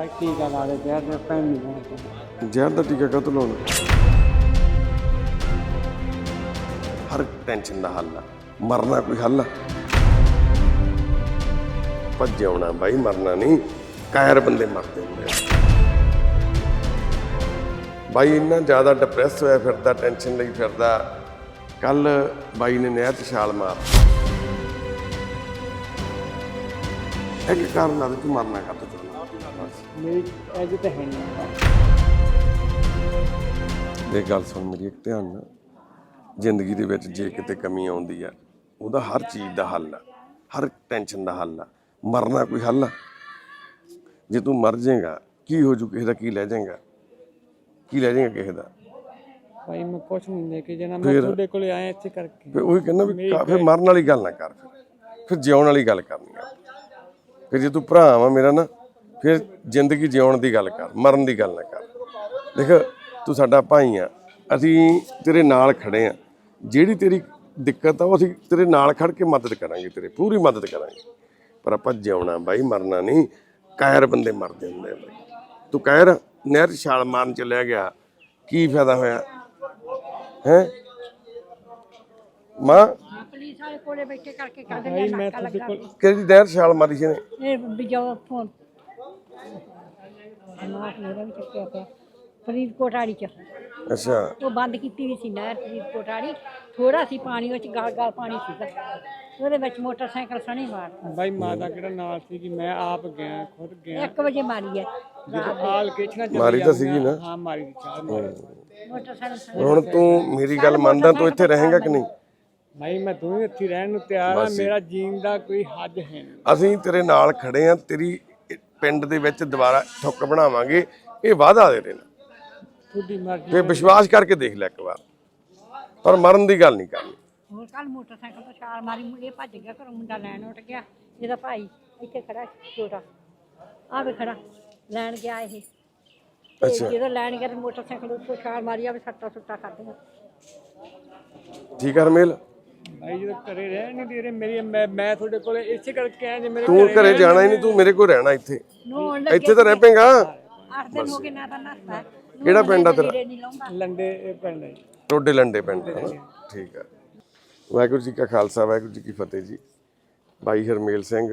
ਭਾਈ ਟੀਕਾ ਲਾ ਦੇ ਜ਼ਹਿਰ ਦੇ ਪੈਣ ਨਹੀਂ ਦੇਣਾ ਜ਼ਹਿਰ ਦਾ ਟੀਕਾ ਕਦੋਂ ਲਾਉਣਾ? ਹਰ ਟੈਨਸ਼ਨ ਦਾ ਹੱਲ ਆ, ਮਰਨਾ ਕੋਈ ਹੱਲ ਆ। ਭੱਜ ਆਉਣਾ ਬਾਈ, ਮਰਨਾ ਨਹੀਂ, ਕਾਇਰ ਬੰਦੇ ਮਰਦੇ ਹੁੰਦੇ ਆ। ਬਾਈ ਇੰਨਾ ਜ਼ਿਆਦਾ ਡਿਪਰੈਸ ਹੋਇਆ ਫਿਰਦਾ ਟੈਨਸ਼ਨ ਲਈ ਫਿਰਦਾ ਕੱਲ ਬਾਈ ਨੇ ਨਹਿਰ 'ਚ ਛਾਲ ਮਾਰ। ਇੱਕ ਕਾਰਨ ਆ ਵੀ ਤੂੰ ਮਰਨਾ ਕਰ ਚਾਹੁੰਦਾ ਮੇਰੀ ਐਜ ਤਾਂ ਹੈ ਨਹੀਂ। ਇਹ ਗੱਲ ਸੁਣ ਮੇਰੀ ਇੱਕ ਧਿਆਨ ਨਾਲ। ਜ਼ਿੰਦਗੀ ਦੇ ਵਿੱਚ ਜੇ ਕਿਤੇ ਕਮੀ ਆਉਂਦੀ ਆ ਉਹਦਾ ਹਰ ਚੀਜ਼ ਦਾ ਹੱਲ ਆ ਹਰ ਟੈਨਸ਼ਨ ਦਾ ਹੱਲ ਆ ਮਰਨਾ ਕੋਈ ਹੱਲ ਆ? ਜੇ ਤੂੰ ਮਰ ਜਾਏਗਾ ਕੀ ਹੋ ਜੂ ਕਿਸੇ ਦਾ ਕੀ ਲੈ ਜਾਏਗਾ? ਕੀ ਲੈ ਜਾਏਗਾ ਕਿਸੇ ਦਾ? ਭਾਈ ਮੈਂ ਕੁਛ ਨਹੀਂ ਲੈ ਕੇ ਜਾਣਾ ਮੈਂ ਤੁਹਾਡੇ ਕੋਲੇ ਆਇਆ ਇੱਥੇ ਕਰਕੇ। ਫਿਰ ਉਹੀ ਕਹਿੰਦਾ ਵੀ ਫਿਰ ਮਰਨ ਵਾਲੀ ਗੱਲ ਨਾ ਕਰ ਫਿਰ। ਫਿਰ ਜਿਉਣ ਵਾਲੀ ਗੱਲ ਕਰਨੀ ਆ। ਫਿਰ ਜੇ ਤੂੰ ਭਰਾ ਵਾ ਮੇਰਾ ਨਾ ਫਿਰ ਜ਼ਿੰਦਗੀ ਜਿਉਣ ਦੀ ਗੱਲ ਕਰ ਮਰਨ ਦੀ ਗੱਲ ਨਾ ਕਰ। ਦੇਖ ਤੂੰ ਸਾਡਾ ਭਾਈ ਆ ਅਸੀਂ ਤੇਰੇ ਨਾਲ ਖੜੇ ਆ। ਜਿਹੜੀ ਤੇਰੀ ਦਿੱਕਤ ਆ ਉਹ ਅਸੀਂ ਤੇਰੇ ਨਾਲ ਖੜ ਕੇ ਮਦਦ ਕਰਾਂਗੇ ਤੇਰੇ ਪੂਰੀ ਮਦਦ ਕਰਾਂਗੇ। ਪਰ ਆਪਾਂ ਜਿਉਣਾ ਬਾਈ ਮਰਨਾ ਨਹੀਂ। ਕਾਇਰ ਬੰਦੇ ਮਰਦੇ ਹੁੰਦੇ ਆ ਬਾਈ। ਤੂੰ ਕਾਇਰ ਨਹਿਰ ਛਾਲ ਮਾਰਨ ਚਲਿਆ ਗਿਆ ਕੀ ਫਾਇਦਾ ਹੋਇਆ? ਹੈ? ਮਾਂ? ਪੁਲਿਸ ਵਾਲੇ ਕੋਲੇ ਬੈਠੇ ਕਰਕੇ ਨਾਕਾ ਲੱਗਾ ਕੋਲ ਕਿਹੜੀ ਨਹਿਰ ਛਾਲ ਮਾਰੀ ਸੀ ਇਹਨੇ? ਇਹ ਬਿਜੋ ਫੋਨ ਮਾਸ ਮੇਰਾ ਵੀ ਚੱਕਿਆ ਪਿਆ ਫਰੀਦਕੋਟ ਵਾਲੀ ਚ। ਅੱਛਾ। ਉਹ ਬੰਦ ਕੀਤੀ ਵੀ ਸੀ ਨਹਿਰ ਫਰੀਦਕੋਟ ਵਾਲੀ ਥੋੜਾ ਸੀ ਪਾਣੀ ਵਿੱਚ ਗਾਲ ਗਾਲ ਪਾਣੀ ਸੀਗਾ। ਉਹਦੇ ਵਿੱਚ ਮੋਟਰਸਾਈਕਲ ਸਣੀ ਮਾਰ ਭਾਈ ਮਾਤਾ ਕਿਹੜਾ ਨਾਲ ਸੀ ਕਿ ਮੈਂ ਆਪ ਗਿਆ ਖੁਦ ਗਿਆ। 1 ਵਜੇ ਮਾਰੀ ਹੈ। ਜਦੋਂ ਆ ਲੋਕੇਸ਼ਨਾਂ ਚੱਲੀ ਮਾਰੀ ਤਾਂ ਸੀਗੀ ਨਾ? ਹਾਂ ਮਾਰੀ ਦੀ ਚਾਲ ਮਾਰੀ ਮੋਟਰਸਾਈਕਲ ਸਣੀ ਹੁਣ ਤੂੰ ਮੇਰੀ ਗੱਲ ਮੰਨਦਾ ਤੂੰ ਇੱਥੇ ਰਹੇਗਾ ਕਿ ਨਹੀਂ ਭਾਈ ਮੈਂ ਦੋਵੇਂ ਇੱਥੇ ਰਹਿਣ ਨੂੰ ਤਿਆਰ ਆ ਮੇਰਾ ਜੀਣ ਦਾ ਕੋਈ ਹੱਦ ਹੈ ਨਹੀਂ। ਅਸੀਂ ਤੇਰੇ ਨਾਲ ਖੜੇ ਆ ਤੇਰੀ ਪਿੰਡ ਦੇ ਵਿੱਚ ਦੁਬਾਰਾ ਠੁੱਕ ਬਣਾਵਾਂਗੇ ਇਹ ਵਾਅਦਾ ਦੇ ਦੇਣਾ। ਤੁਹਾਡੀ ਮਰਜ਼ੀ ਤੇ ਵਿਸ਼ਵਾਸ ਕਰਕੇ ਦੇਖ ਲੈ ਇੱਕ ਵਾਰ। ਪਰ ਮਰਨ ਦੀ ਗੱਲ ਨਹੀਂ ਕਰਨੀ। ਹੋਰ ਕੱਲ ਮੋਟਰਸਾਈਕਲ ਤੋਂ ਛਾਲ ਮਾਰੀ ਮੁੰਡੇ ਭੱਜ ਗਿਆ ਘਰੋਂ ਮੁੰਡਾ ਲੈਣ ਉੱਠ ਗਿਆ। ਇਹਦਾ ਭਾਈ ਇੱਥੇ ਖੜਾ ਛੋਟਾ। ਆ ਵੇ ਖੜਾ ਲੈਣ ਗਿਆ ਇਹ। ਤੇ ਜਦੋਂ ਲੈਣ ਗਿਆ ਤੇ ਮੋਟਰਸਾਈਕਲ ਉੱਤੋਂ ਛਾਲ ਮਾਰੀ ਆ ਵੀ ਸੱਟਾ ਸੁੱਟਾ ਖਾਧੀਆਂ। ਠੀਕ ਆ ਰਮੇਲ ਭਾਈ ਜਦੋਂ ਘਰੇ ਰਹਿ ਨਹੀਂ ਦੇ ਰਹੇ। ਮੇਰੀ ਮੈਂ ਮੈਂ ਤੁਹਾਡੇ ਕੋਲੇ ਇਸੇ ਕਰਕੇ ਆਇਆ ਜੇ ਮੇਰੇ ਤੂੰ ਘਰੇ ਜਾਣਾ ਹੀ ਨਹੀਂ ਤੂੰ ਮੇਰੇ ਕੋਲ ਰਹਿਣਾ ਇੱਥੇ। ਇੱਥੇ ਤਾਂ ਰਹਿ ਪੇਗਾ ਅੱਠ ਦਿਨ ਹੋ ਗਏ ਨਾ ਤਾਂ ਨਸਤਾ। ਕਿਹੜਾ ਪਿੰਡ ਆ ਤੇਰਾ? ਲੰਡੇ ਇਹ ਪਿੰਡ ਹੈ ਟੋਡੇ ਲੰਡੇ ਪਿੰਡ ਹੈ ਠੀਕ ਆ ਵਾਹਿਗੁਰੂ ਜੀ ਕਾ ਖਾਲਸਾ ਵਾਹਿਗੁਰੂ ਜੀ ਕੀ ਫਤਿਹ ਜੀ। ਬਾਈ ਹਰਮੇਲ ਸਿੰਘ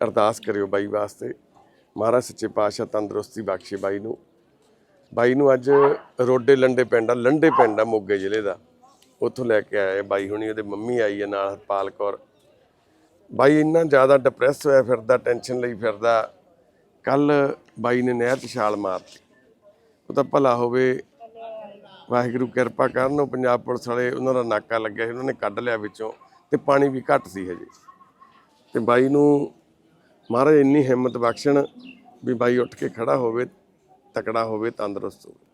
ਅਰਦਾਸ ਕਰਿਓ ਬਾਈ ਵਾਸਤੇ। ਮਹਾਰਾਜ ਸੱਚੇ ਪਾਤਸ਼ਾਹ ਤੰਦਰੁਸਤੀ ਬਖਸ਼ੇ ਬਾਈ ਨੂੰ। ਬਾਈ ਨੂੰ ਅੱਜ ਰੋਡੇ ਲੰਡੇ ਪਿੰਡ ਆ ਲੰਡੇ ਪਿੰਡ ਆ ਮੋਗੇ ਜ਼ਿਲ੍ਹੇ ਦਾ। ਉੱਥੋਂ ਲੈ ਕੇ ਆਏ। ਬਾਈ ਹੁਣੀ ਉਹਦੇ ਮੰਮੀ ਆਈ ਹੈ ਨਾਲ, ਹਰਪਾਲ ਕੌਰ। ਬਾਈ ਇੰਨਾ ਜ਼ਿਆਦਾ ਡਿਪਰੈਸ ਹੋਇਆ ਫਿਰਦਾ ਟੈਨਸ਼ਨ ਲਈ ਫਿਰਦਾ। ਕੱਲ ਬਾਈ ਨੇ ਨਹਿਰ 'ਚ ਛਾਲ ਮਾਰਤੀ। ਉਹ ਤਾਂ ਭਲਾ ਹੋਵੇ, ਵਾਹਿਗੁਰੂ ਕਿਰਪਾ ਕਰਨ, ਉਹ ਪੰਜਾਬ ਪੁਲਿਸ ਵਾਲੇ ਉਹਨਾਂ ਦਾ ਨਾਕਾ ਲੱਗਿਆ ਸੀ, ਉਹਨਾਂ ਨੇ ਕੱਢ ਲਿਆ ਵਿੱਚੋਂ ਤੇ ਪਾਣੀ ਵੀ ਘੱਟ ਸੀ ਹਜੇ। ਤੇ ਬਾਈ ਨੂੰ ਮਹਾਰਾਜ ਇੰਨੀ ਹਿੰਮਤ ਬਖਸ਼ਣ ਵੀ ਬਾਈ ਉੱਠ ਕੇ ਖੜਾ ਹੋਵੇ, ਤਕੜਾ ਹੋਵੇ, ਤੰਦਰੁਸਤ ਹੋਵੇ।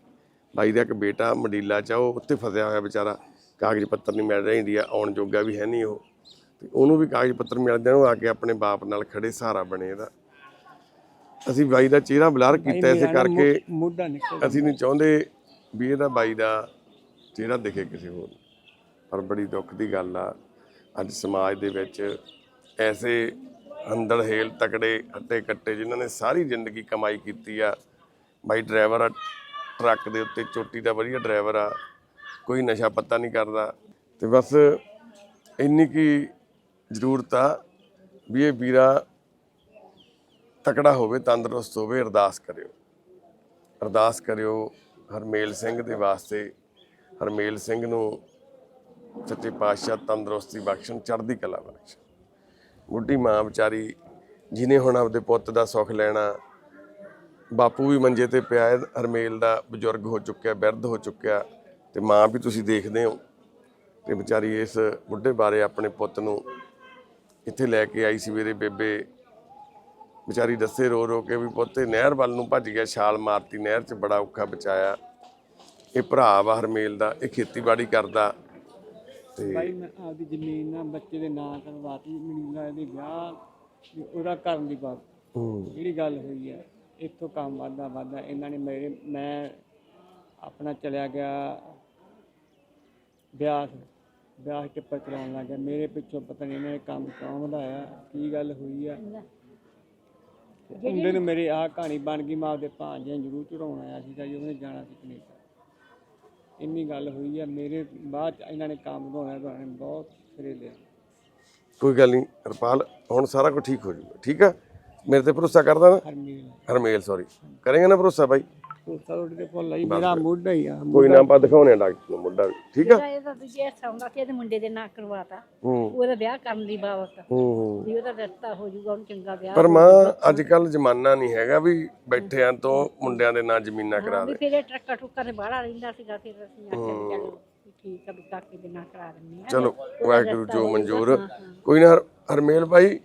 ਬਾਈ ਦਾ ਇੱਕ ਬੇਟਾ ਮਡੀਲਾ ਚ ਉਹ ਉੱਥੇ ਫਸਿਆ ਹੋਇਆ ਵਿਚਾਰਾ। ਕਾਗਜ਼ ਪੱਤਰ ਨਹੀਂ ਮਿਲ ਰਿਹਾ ਇੰਡੀਆ ਆਉਣ ਜੋਗਾ ਵੀ ਹੈ ਨਹੀਂ ਉਹ। ਤੇ ਉਹਨੂੰ ਵੀ ਕਾਗਜ਼ ਪੱਤਰ ਮਿਲ ਜਾਣ ਉਹ ਆ ਕੇ ਆਪਣੇ ਬਾਪ ਨਾਲ ਖੜੇ ਸਹਾਰਾ ਬਣੇ ਇਹਦਾ। ਅਸੀਂ ਬਾਈ ਦਾ ਚਿਹਰਾ ਬਲਰ ਕੀਤਾ ਇਸੇ ਕਰਕੇ ਅਸੀਂ ਨਹੀਂ ਚਾਹੁੰਦੇ ਵੀ ਇਹਦਾ ਬਾਈ ਦਾ ਚਿਹਰਾ ਦਿਖੇ ਕਿਸੇ ਹੋਰ। ਪਰ ਬੜੀ ਦੁੱਖ ਦੀ ਗੱਲ ਆ ਅੱਜ ਸਮਾਜ ਦੇ ਵਿੱਚ ਐਸੇ ਅੰਦੜ ਹੇਲ ਤਕੜੇ ਹੱਟੇ ਕੱਟੇ ਜਿਨ੍ਹਾਂ ਨੇ ਸਾਰੀ ਜ਼ਿੰਦਗੀ ਕਮਾਈ ਕੀਤੀ ਆ। ਬਾਈ ਡਰਾਈਵਰ ਆ ਟਰੱਕ ਦੇ ਉੱਤੇ ਚੋਟੀ ਦਾ ਵਧੀਆ ਡਰਾਈਵਰ ਆ ਕੋਈ ਨਸ਼ਾ ਪੱਤਾ ਨਹੀਂ ਕਰਦਾ। ਤੇ ਬਸ ਇੰਨੀ ਕੀ ਜ਼ਰੂਰਤ ਆ ਵੀ ਇਹ ਵੀਰਾ ਤਕੜਾ ਹੋਵੇ, ਤੰਦਰੁਸਤ ਹੋਵੇ, ਅਰਦਾਸ ਕਰਿਓ। ਅਰਦਾਸ ਕਰਿਓ ਹਰਮੇਲ ਸਿੰਘ ਦੇ ਵਾਸਤੇ। ਹਰਮੇਲ ਸਿੰਘ ਨੂੰ ਸੱਚੇ ਪਾਤਸ਼ਾਹ ਤੰਦਰੁਸਤੀ ਬਖਸ਼ਣ, ਚੜ੍ਹਦੀ ਕਲਾ ਬਖਸ਼ਣ। ਬੁੱਢੀ ਮਾਂ ਵਿਚਾਰੀ ਜਿਨੇ ਹੁਣ ਆਪਦੇ ਪੁੱਤ ਦਾ ਸੁੱਖ ਲੈਣਾ, ਬਾਪੂ ਵੀ ਮੰਜੇ ਤੇ ਪਿਆ ਹੈ, ਹਰਮੇਲ ਦਾ ਬਜ਼ੁਰਗ ਹੋ ਚੁੱਕਿਆ, ਬਿਰਧ ਹੋ ਚੁੱਕਿਆ। ਤੇ ਮਾਂ ਵੀ ਤੁਸੀਂ ਦੇਖਦੇ ਹੋ ਤੇ ਵਿਚਾਰੀ ਇਸ ਬੁੱਢੇ ਬਾਰੇ ਆਪਣੇ ਪੁੱਤ ਨੂੰ ਇੱਥੇ ਲੈ ਕੇ ਆਈ ਸਵੇਰੇ ਬੇਬੇ। ਵਿਚਾਰੀ ਦੱਸੇ ਰੋ ਰੋ ਕੇ ਵੀ ਪੁੱਤੇ ਨਹਿਰ ਵੱਲ ਨੂੰ ਭੱਜ ਗਿਆ ਛਾਲ ਮਾਰਤੀ ਨਹਿਰ 'ਚ ਬੜਾ ਔਖਾ ਬਚਾਇਆ। ਇਹ ਭਰਾ ਵਾ ਹਰਮੇਲ ਦਾ ਇਹ ਖੇਤੀਬਾੜੀ ਕਰਦਾ ਤੇ ਭਾਈ ਮੈਂ ਆਪਦੀ ਜ਼ਮੀਨ ਨਾਲ ਬੱਚੇ ਦੇ ਨਾਂ ਕਰਵਾਤੀ ਮਨੀਲਾ ਦੇ ਵਿਆਹ ਉਹਦਾ ਕਰਨ ਦੀ ਬਾਤ। ਜਿਹੜੀ ਗੱਲ ਹੋਈ ਹੈ ਇੱਥੋਂ ਕੰਮ ਵੱਧਦਾ ਵੱਧਦਾ ਇਹਨਾਂ ਨੇ ਮੇਰੇ ਮੈਂ ਆਪਣਾ ਚਲਿਆ ਗਿਆ ਬਿਆਸ ਬਿਆਸ ਟਿੱਪਰ ਚਲਾਉਣ ਲੱਗ ਗਿਆ। ਮੇਰੇ ਪਿੱਛੋਂ ਪਤਾ ਨਹੀਂ ਇਹਨਾਂ ਨੇ ਕੰਮ ਕਿਉਂ ਵਧਾਇਆ ਕੀ ਗੱਲ ਹੋਈ ਆ। ਤੇ ਮੁੰਡੇ ਨੂੰ ਮੇਰੀ ਆਹ ਕਹਾਣੀ ਬਣ ਗਈ ਮੈਂ ਭਾਂਜਿਆਂ ਨੂੰ ਜ਼ਰੂਰ ਚੜਾਉਣ ਆਇਆ ਸੀਗਾ ਜੀ ਉਹਨੇ ਜਾਣਾ ਸੀ ਕੈਨੇਡਾ। ਇੰਨੀ ਗੱਲ ਹੋਈ ਆ ਮੇਰੇ ਬਾਅਦ 'ਚ ਇਹਨਾਂ ਨੇ ਕੰਮ ਬਣਾਉਣਾ ਬਣਾਉਣਾ ਬਹੁਤ ਸਿਰੇ ਲਿਆ। ਕੋਈ ਗੱਲ ਨਹੀਂ ਹਰਪਾਲ ਹੁਣ ਸਾਰਾ ਕੁਝ ਠੀਕ ਹੋ ਜਾਊਗਾ ਠੀਕ ਆ? ਮੇਰੇ ਤੇ ਭਰੋਸਾ ਕਰਦਾ ਨਾ? ਹਰਮੀਲ। ਹਰਮੇਲ ਸੌਰੀ ਕਰੇਗਾ ਨਾ ਭਰੋਸਾ ਬਾਈ? ਉਹ ਸਰੋਟ ਦੇ ਫੁੱਲ ਆਈ ਮੇਰਾ ਮੁੱਢ ਹੀ ਆ ਕੋਈ ਨਾ ਆਪਾਂ ਦਿਖਾਉਣੇ ਆ ਡਾਕਟਰ ਨੂੰ ਮੁੰਡਾ ਠੀਕ ਆ? ਇਹਦਾ ਇਹਦਾ ਦੂਜੇ ਸੌਂਦਾ ਸੀ ਇਹਦੇ ਮੁੰਡੇ ਦੇ ਨਾਂ ਕਰਵਾਤਾ। ਹੂੰ। ਉਹਦਾ ਵਿਆਹ ਕਰਨ ਦੀ ਬਾਬਤ। ਹੂੰ ਹੂੰ। ਵੀ ਉਹਦਾ ਰਿਸ਼ਤਾ ਹੋ ਜਾਊਗਾ ਉਹਨੂੰ ਚੰਗਾ ਵਿਆਹ ਪਰ ਮਾਂ ਅੱਜ ਕੱਲ ਜ਼ਮਾਨਾ ਨਹੀਂ ਹੈਗਾ ਵੀ ਬੈਠਿਆਂ ਤੋਂ ਮੁੰਡਿਆਂ ਦੇ ਨਾਂ ਜ਼ਮੀਨਾਂ ਕਰਾ ਵੀ ਦੇ। ਫਿਰ ਇਹ ਟਰੱਕਾ ਟੁੱਕਾ ਤੇ ਬਾਹਲਾ ਰਹਿੰਦਾ ਸੀਗਾ ਫਿਰ ਅਸੀਂ ਆਖਿਆ ਵੀ ਚਲੋ ਵੀ ਠੀਕ ਆ ਵੀ ਕਾਕੇ ਦੇ ਨਾਂ ਕਰਾ ਦਿੰਦੇ ਆ। ਚਲੋ ਵਾਹਿਗੁਰੂ ਜੋ ਮਨਜ਼ੂਰ। ਕੋਈ ਨਾ ਹਰ- ਹਰਮੇਲ ਭਾਈ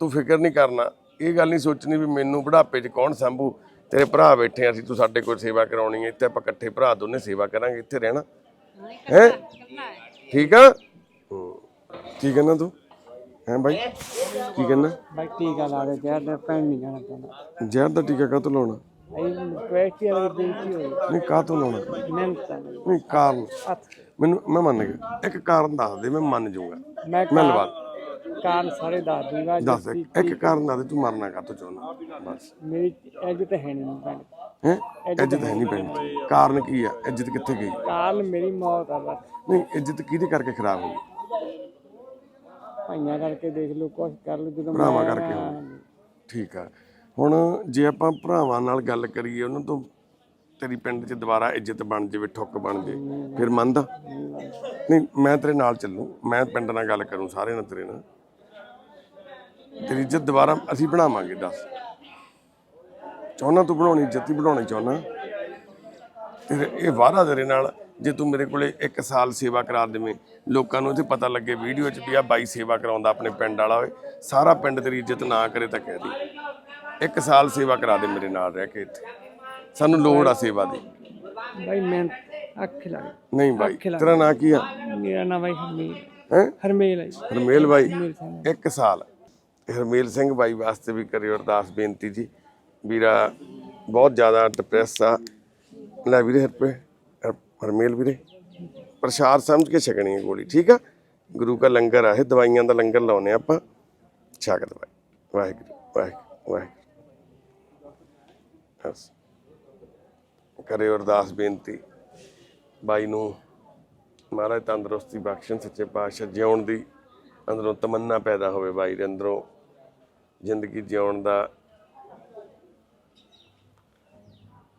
ਤੂੰ ਫਿਕਰ ਨਹੀਂ ਕਰਨਾ। ਇਹ ਗੱਲ ਨਹੀਂ ਸੋਚਣੀ ਵੀ ਮੈਨੂੰ ਬੁਢਾਪੇ 'ਚ ਕੌਣ ਸੰਭੂ। ਤੇਰੇ ਭਰਾ ਬੈਠੇ ਆ ਅਸੀਂ ਤੂੰ ਸਾਡੇ ਕੋਲ ਸੇਵਾ ਕਰਾਉਣੀ ਹੈ ਇੱਥੇ ਆਪਾਂ ਇਕੱਠੇ ਭਰਾ ਦੋਨੇ ਸੇਵਾ ਕਰਾਂਗੇ ਇੱਥੇ ਰਹਿਣਾ। ਹੈ? ਠੀਕ ਆ? ਹੂੰ। ਕੀ ਕਹਿੰਦਾ ਤੂੰ? ਹੈ ਭਾਈ ਕੀ ਕਹਿੰਦਾ? ਬਾਈ ਟੀਕਾ ਲਾ ਦੇ ਜ਼ਹਿਰ ਦੇ ਪੈਣ ਨਹੀਂ ਜਾਣਾ ਪੈਂਦਾ। ਜ਼ਹਿਰ ਦਾ ਟੀਕਾ ਕਾਹਤੋਂ ਲਾਉਣਾ? ਇਹ ਕੁਐਸਟੀ ਵਾਲੀ ਬੇਇੱਜ਼ਤੀ ਹੋਈ। ਨਹੀਂ ਕਾਹਤੋਂ ਲਾਉਣਾ? ਮਿਹਨਤ ਨਾਲ ਨਹੀਂ ਕਾਰਨ। ਹੱਥ। ਮੈਨੂੰ ਮੈਂ ਮੰਨ ਗਿਆ। ਇੱਕ ਕਾਰਨ ਦੱਸ ਦੇ ਮੈਂ ਮੰਨ ਜਾਊਗਾ। ਮੈਂ ਲਵਾ ਕਾਰਨ ਸਾਰੇ ਦੱਸ ਦੂੰਗਾ ਦੱਸ ਇੱਕ ਕਾਰਨ ਦੇ ਤੂੰ ਮਰਨਾ ਕਾਹਤੋਂ ਚਾਹੁੰਦਾ? ਬਸ ਮੇਰੀ ਇੱਜ਼ਤ ਹੈ ਨਹੀਂ ਪਿੰਡ ਹੈ? ਇੱਜ਼ਤ ਹੈ ਨਹੀਂ ਪੈਂਦੀ ਕਾਰਨ ਕੀ ਆ? ਇੱਜ਼ਤ ਕਿੱਥੇ ਗਈ? ਕਾਰਨ ਮੇਰੀ ਮੌਤ ਆ ਬਸ। ਨਹੀਂ ਇੱਜ਼ਤ ਕਿਹਦੇ ਕਰਕੇ ਖਰਾਬ ਹੋ ਗਈ ਭਾਈਆਂ ਕਰਕੇ ਦੇਖ ਲਓ ਕੁਛ ਕਰ ਲਓ ਜਦੋਂ ਭਰਾਵਾਂ ਕਰਕੇ। ਠੀਕ ਆ। ਹੁਣ ਜੇ ਆਪਾਂ ਭਰਾਵਾਂ ਨਾਲ ਗੱਲ ਕਰੀਏ ਉਹਨਾਂ ਤੋਂ ਤੇਰੀ ਪਿੰਡ 'ਚ ਦੁਬਾਰਾ ਇੱਜ਼ਤ ਬਣ ਜਾਵੇ ਠੁੱਕ ਬਣ ਜੇ ਫਿਰ ਮੰਨਦਾ? ਨਹੀਂ ਮੈਂ ਤੇਰੇ ਨਾਲ ਚੱਲੂ। ਮੈਂ ਪਿੰਡ ਨਾਲ ਗੱਲ ਕਰੂੰ ਸਾਰੇ ਨਾਲ ਤੇਰੇ ਨਾਲ। ਤੇਰੀ ਇੱਜ਼ਤ ਦੁਬਾਰਾ ਅਸੀਂ ਬਣਾਵਾਂਗੇ ਦੱਸ। ਚਾਹੁੰਦਾ ਤੂੰ ਬਣਾਉਣੀ ਇੱਜ਼ਤ ਹੀ ਬਣਾਉਣੀ ਚਾਹੁੰਦਾ ਤੇਰੇ ਇਹ ਵਾਅਦਾ ਤੇਰੇ ਨਾਲ ਜੇ ਤੂੰ ਮੇਰੇ ਕੋਲੇ 1 ਸਾਲ ਸੇਵਾ ਕਰਾ ਦੇਵੇਂ ਲੋਕਾਂ ਨੂੰ ਇੱਥੇ ਪਤਾ ਲੱਗੇ ਵੀਡੀਓ 'ਚ ਵੀ ਆ ਬਾਈ ਸੇਵਾ ਕਰਾਉਂਦਾ ਆਪਣੇ ਪਿੰਡ ਵਾਲਾ ਹੋਏ ਸਾਰਾ ਪਿੰਡ ਤੇਰੀ ਇੱਜ਼ਤ ਨਾ ਕਰੇ ਤਾਂ ਕਹਿ ਦੀ। 1 ਸਾਲ ਸੇਵਾ ਕਰਾ ਦੇ ਮੇਰੇ ਨਾਲ ਰਹਿ ਕੇ ਇੱਥੇ। ਸਾਨੂੰ ਲੋੜ ਆ ਸੇਵਾ ਦੀ। ਬਾਈ ਮੈਂ ਅੱਖ ਲੱਗ ਨਹੀਂ ਬਾਈ ਤੇਰਾ ਨਾਂ ਕੀ ਆ? ਮੇਰਾ ਨਾਮ ਬਾਈ ਹਰਮੇਲ ਹੈ? ਹਰਮੇਲ ਹੈ ਜੀ। ਹਰਮੇਲ ਬਾਈ। ਹਰਮੇਲ ਸਿੰਘ। 1 ਸਾਲ। ਹਰਮੇਲ ਸਿੰਘ ਬਾਈ ਵਾਸਤੇ ਵੀ ਕਰਿਓ ਅਰਦਾਸ ਬੇਨਤੀ ਜੀ। ਵੀਰਾ ਬਹੁਤ ਜ਼ਿਆਦਾ ਡਿਪਰੈਸ ਆ। ਲੈ ਵੀਰੇ ਹਰਪੇ, ਹਰ- ਹਰਮੇਲ ਵੀਰੇ, ਪ੍ਰਸ਼ਾਦ ਸਮਝ ਕੇ ਛਕਣੀ ਹੈ ਗੋਲੀ, ਠੀਕ ਆ? ਗੁਰੂ ਦਾ ਲੰਗਰ ਆ ਇਹ, ਦਵਾਈਆਂ ਦਾ ਲੰਗਰ ਲਾਉਨੇ ਆਪਾਂ। ਛਕ ਦਵਾਈ, ਵਾਹਿਗੁਰੂ ਵਾਹਿਗੁਰੂ ਵਾਹਿਗੁਰੂ। ਬਸ। ਕਰੇ ਅਰਦਾਸ ਬੇਨਤੀ। ਬਾਈ ਨੂੰ ਮਹਾਰਾਜ ਤੰਦਰੁਸਤੀ ਬਖਸ਼ਣ, ਸੱਚੇ ਪਾਤਸ਼ਾਹ ਜਿਉਣ ਦੀ ਅੰਦਰੋਂ ਤਮੰਨਾ ਪੈਦਾ ਹੋਵੇ ਬਾਈ ਦੇ ਅੰਦਰੋਂ। ਜ਼ਿੰਦਗੀ ਜਿਉਣ ਦਾ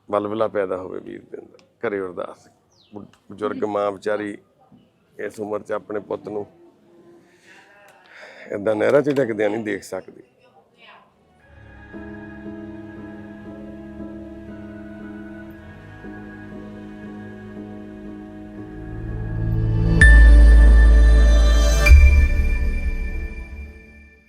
ਬਲਬਲਾ ਪੈਦਾ ਹੋਵੇ ਵੀਰ ਦੇ ਅੰਦਰ, ਘਰੇ ਅਰਦਾਸ। ਬਜ਼ੁਰਗ ਮਾਂ ਵਿਚਾਰੀ ਇਸ ਉਮਰ 'ਚ ਆਪਣੇ ਪੁੱਤ ਨੂੰ ਇਦਾਂ ਨਹਿਰਾਂ 'ਚ ਡਿੱਗਦਿਆਂ ਨਹੀਂ ਦੇਖ ਸਕਦੀ।